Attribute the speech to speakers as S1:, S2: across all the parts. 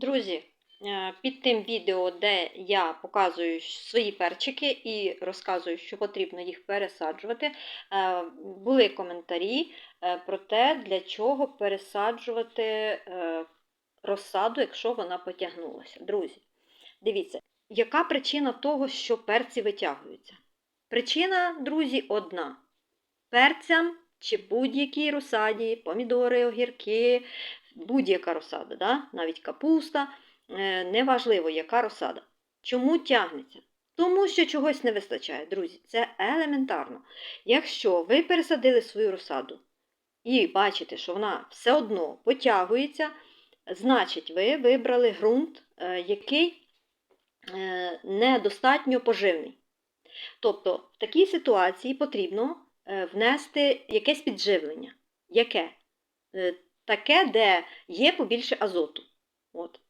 S1: Друзі, е, під тим відео, де я показую свої перчики і розказую, що потрібно їх пересаджувати, е, були коментарі е, про те, для чого пересаджувати розсаду, якщо вона потягнулася. Друзі, дивіться, яка причина того, що перці витягуються? Причина, друзі, одна. Перцям чи будь-якій розсаді, помідори, огірки, будь-яка розсада, да? навіть капуста, е, неважливо, яка розсада. Чому тягнеться? Тому що чогось не вистачає, друзі. Це елементарно. Якщо ви пересадили свою розсаду і бачите, що вона все одно потягується, значить ви вибрали ґрунт, е, який е, недостатньо поживний. Тобто в такій ситуації потрібно внести якесь підживлення. Яке? Е, Таке, де є побільше азоту. От.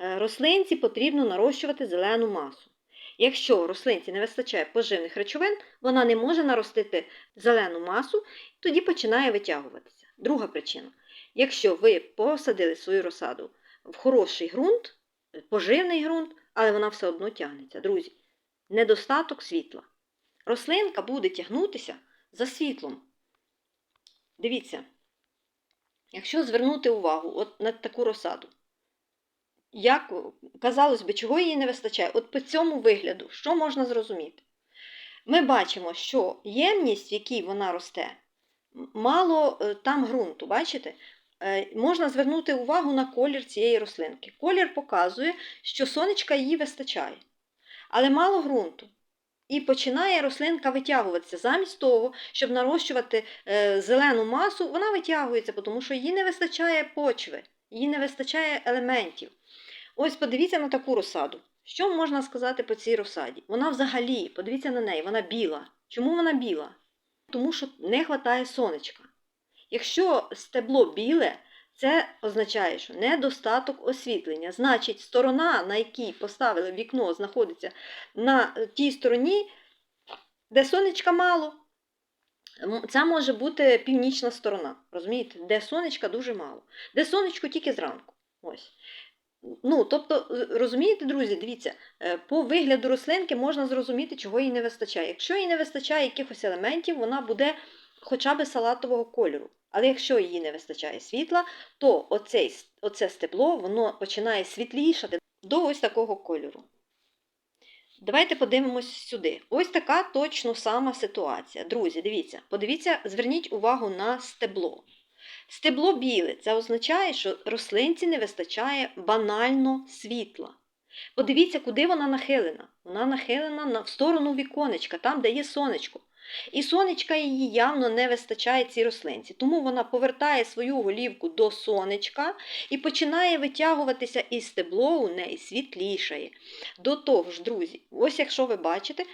S1: Е, Рослинці потрібно нарощувати зелену масу. Якщо рослинці не вистачає поживних речовин, вона не може наростити зелену масу, тоді починає витягуватися. Друга причина. Якщо ви посадили свою розсаду в хороший ґрунт, поживний ґрунт, але вона все одно тягнеться. Друзі, недостаток світла. Рослинка буде тягнутися за світлом. Дивіться, якщо звернути увагу от на таку розсаду, як казалось би, чого їй не вистачає? От по цьому вигляду, що можна зрозуміти? Ми бачимо, що ємність, в якій вона росте, мало е, там ґрунту, бачите? Е, Можна звернути увагу на колір цієї рослинки. Колір показує, що сонечка її вистачає, але мало ґрунту. І починає рослинка витягуватися. Замість того, щоб нарощувати е, зелену масу, вона витягується, тому що їй не вистачає почви, їй не вистачає елементів. Ось подивіться на таку розсаду. Що можна сказати по цій розсаді? Вона взагалі, подивіться на неї, вона біла. Чому вона біла? Тому що не вистачає сонечка. Якщо стебло біле, це означає, що недостаток освітлення. Значить, сторона, на якій поставили вікно, знаходиться на тій стороні, де сонечка мало. Це може бути північна сторона, розумієте, де сонечка дуже мало, де сонечко тільки зранку. Ось. Ну, тобто, е, розумієте, друзі, дивіться, е, по вигляду рослинки можна зрозуміти, чого їй не вистачає. Якщо їй не вистачає якихось елементів, вона буде хоча б салатового кольору. Але якщо їй не вистачає світла, то оцей, оце стебло воно починає світлішати до ось такого кольору. Давайте подивимось сюди. Ось така точно сама ситуація. Друзі, дивіться, подивіться, зверніть увагу на стебло. Стебло біле це означає, що рослинці не вистачає банально світла. Подивіться, куди вона нахилена. Вона нахилена в сторону віконечка, там, де є сонечко. І сонечка її явно не вистачає цій рослинці. Тому вона повертає свою голівку до сонечка і починає витягуватися, і стебло у неї світлішає. До того ж, друзі, ось якщо ви бачите,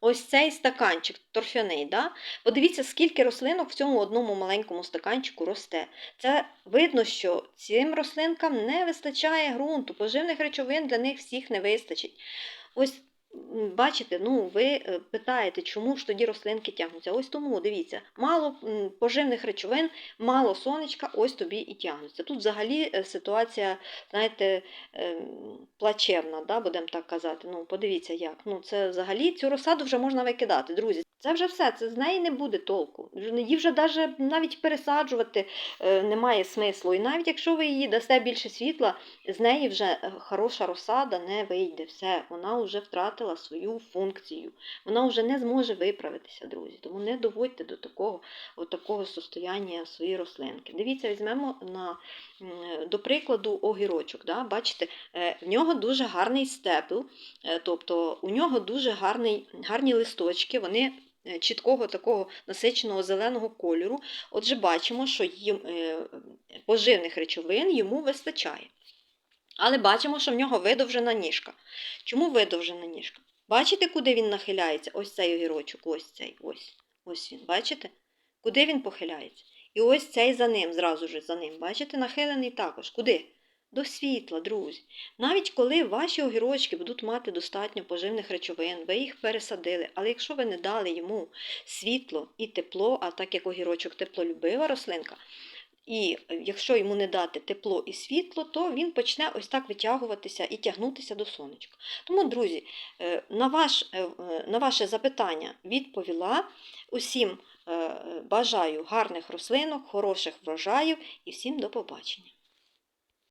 S1: ось цей стаканчик торфяний, да? подивіться, скільки рослинок в цьому одному маленькому стаканчику росте. Це видно, що цим рослинкам не вистачає ґрунту, поживних речовин для них всіх не вистачить. Ось бачите, ну ви е, питаєте, чому ж тоді рослинки тягнуться? Ось тому, дивіться, мало поживних речовин, мало сонечка, ось тобі і тягнуться. Тут взагалі е, ситуація, знаєте, ем, плачевна, да, будемо так казати. Ну, подивіться як. Ну, це взагалі цю розсаду вже можна викидати, друзі. Це вже все, це з неї не буде толку. Її вже даже навіть пересаджувати е, немає смислу. І навіть якщо ви її дасте більше світла, з неї вже е, хороша розсада не вийде. Все, вона вже втратила свою функцію. Вона вже не зможе виправитися, друзі. Тому не доводьте до такого, от такого состояння свої рослинки. Дивіться, візьмемо на, до прикладу огірочок. Да? Бачите, е, в нього дуже гарний степл, тобто у нього дуже гарний, гарні листочки, вони чіткого такого насиченого зеленого кольору. Отже, бачимо, що їм е, поживних речовин йому вистачає. Але бачимо, що в нього видовжена ніжка. Чому видовжена ніжка? Бачите, куди він нахиляється? Ось цей огірочок, ось цей, ось. Ось він, бачите? Куди він похиляється? І ось цей за ним, зразу ж за ним. Бачите, нахилений також. Куди? До світла, друзі. Навіть коли ваші огірочки будуть мати достатньо поживних речовин, ви їх пересадили, але якщо ви не дали йому світло і тепло, а так як огірочок теплолюбива рослинка, І якщо йому не дати тепло і світло, то він почне ось так витягуватися і тягнутися до сонечка. Тому, друзі, е, на, ваш, е, е, на ваше запитання відповіла. Усім бажаю гарних рослинок, хороших врожаїв і всім до побачення.